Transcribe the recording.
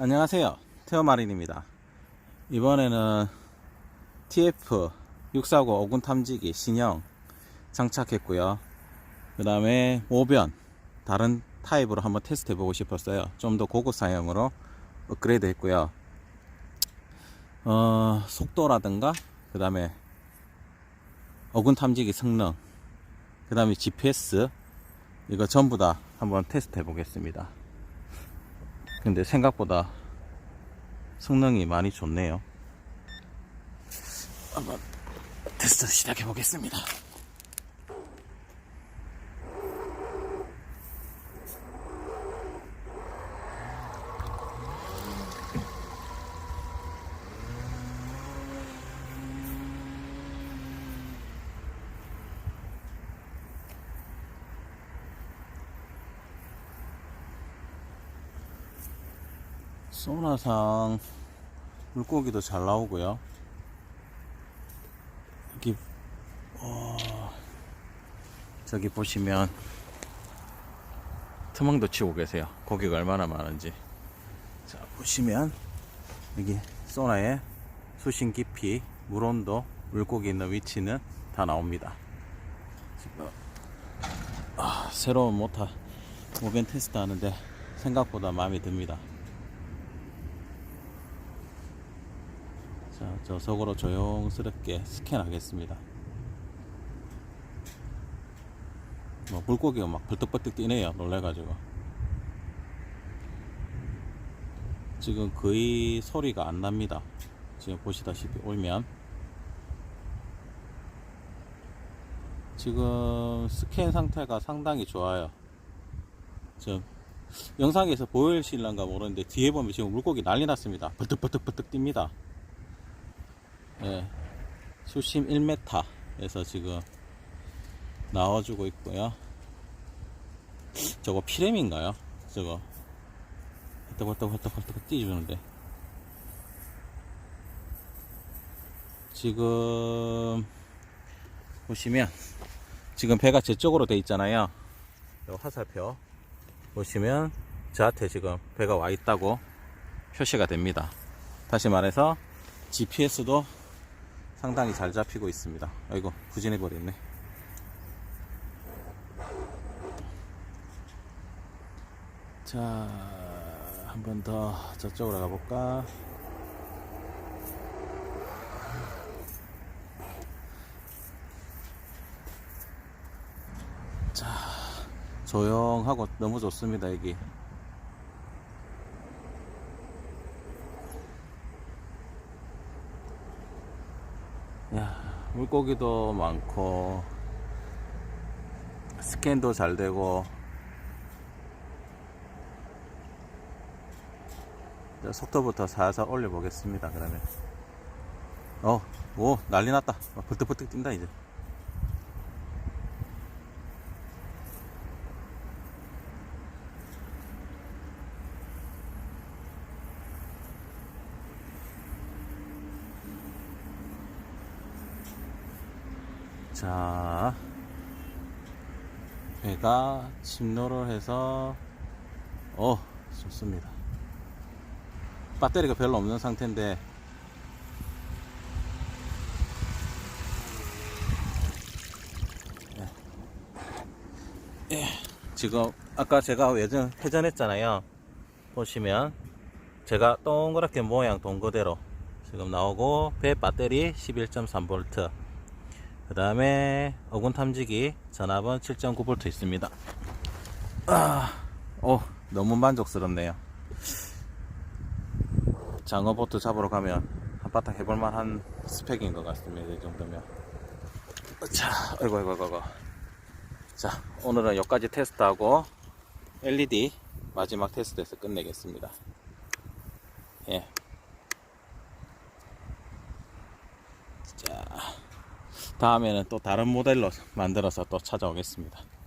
안녕하세요. 테어마린입니다. 이번에는 TF 649 오군 탐지기 신형 장착했고요. 그 다음에 모변 다른 타입으로 한번 테스트 해보고 싶었어요. 좀 더 고급 사양으로 업그레이드 했고요. 어, 속도라든가 그 다음에 어군 탐지기 성능 그 다음에 GPS 이거 전부 다 한번 테스트 해 보겠습니다. 근데 생각보다 성능이 많이 좋네요. 한번 테스트 시작해 보겠습니다. 소나상 물고기도 잘 나오고요. 여기 어, 저기 보시면 트멍도 치고 계세요. 고기가 얼마나 많은지. 자 보시면 여기 소나의 수심 깊이, 물 온도, 물고기 있는 위치는 다 나옵니다. 지금 아, 새로운 모타 모벤 테스트 하는데 생각보다 마음에 듭니다. 자, 저 속으로 조용스럽게 스캔하겠습니다. 뭐 물고기가 막 벌떡벌떡 뛰네요. 놀래가지고. 지금 거의 소리가 안 납니다. 지금 보시다시피 올면 지금 스캔 상태가 상당히 좋아요. 지금 영상에서 보일실란가 모르는데 뒤에 보면 지금 물고기 난리 났습니다. 벌떡벌떡벌떡 뜁니다. 예, 수심 1m에서 지금 나와주고 있고요. 저거 피렘인가요? 저거 헐떡헐떡헐떡헐떡 뛰주는데 지금 보시면 지금 배가 제 쪽으로 돼 있잖아요. 요 화살표 보시면 저한테 지금 배가 와 있다고 표시가 됩니다. 다시 말해서 GPS도 상당히 잘 잡히고 있습니다. 아이고 부진해 버렸네. 자, 한 번 더 저쪽으로 가볼까? 자, 조용하고 너무 좋습니다, 여기. 야, 물고기도 많고, 스캔도 잘 되고, 자, 속도부터 살살 올려 보겠습니다, 그러면. 어, 오, 난리 났다. 막 벌떡벌떡 뛴다, 이제. 자, 배가 침노를 해서, 어, 좋습니다. 배터리가 별로 없는 상태인데, 예. 예, 지금, 아까 제가 예전 회전했잖아요. 보시면, 제가 동그랗게 모양 동 그대로 지금 나오고, 배 배터리 11.3V, 그 다음에 어군 탐지기 전압은 7.9V 있습니다. 아, 오, 너무 만족스럽네요. 장어보트 잡으러 가면 한바탕 해볼만 한 스펙인 것 같습니다. 이 정도면. 자, 아이고, 아이고, 아이고. 자, 오늘은 여기까지 테스트하고 LED 마지막 테스트에서 끝내겠습니다. 예. 자. 다음에는 또 다른 모델로 만들어서 또 찾아오겠습니다.